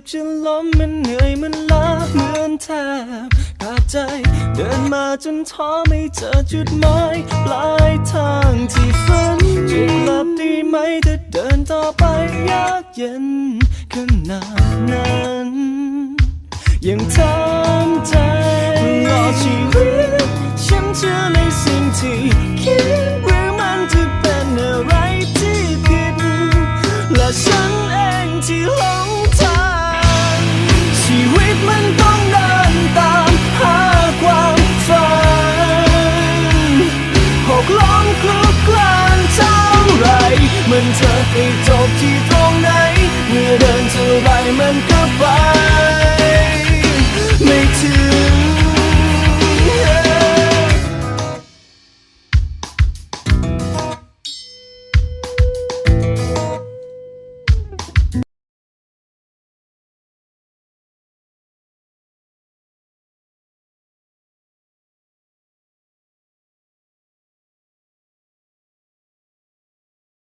กจะล้มมันเหนื่อยมันล้าเหมือนแทบขาดใจ เดินมาจนท้อไม่เจอจุดหมายปลายทางที่ฝันจะกลับดีไหมถ้าเดินต่อไปยากเย็นขนาดนั้นยังทำใจตลอชีวิตฉันเชื่อในสิ่งที่คิดหรือมันจะเป็นอะไรที่ผิดและฉันเองที่หลง เธอไปจบที่ตรงไหน เมื่อเดินเท่าไรมันก็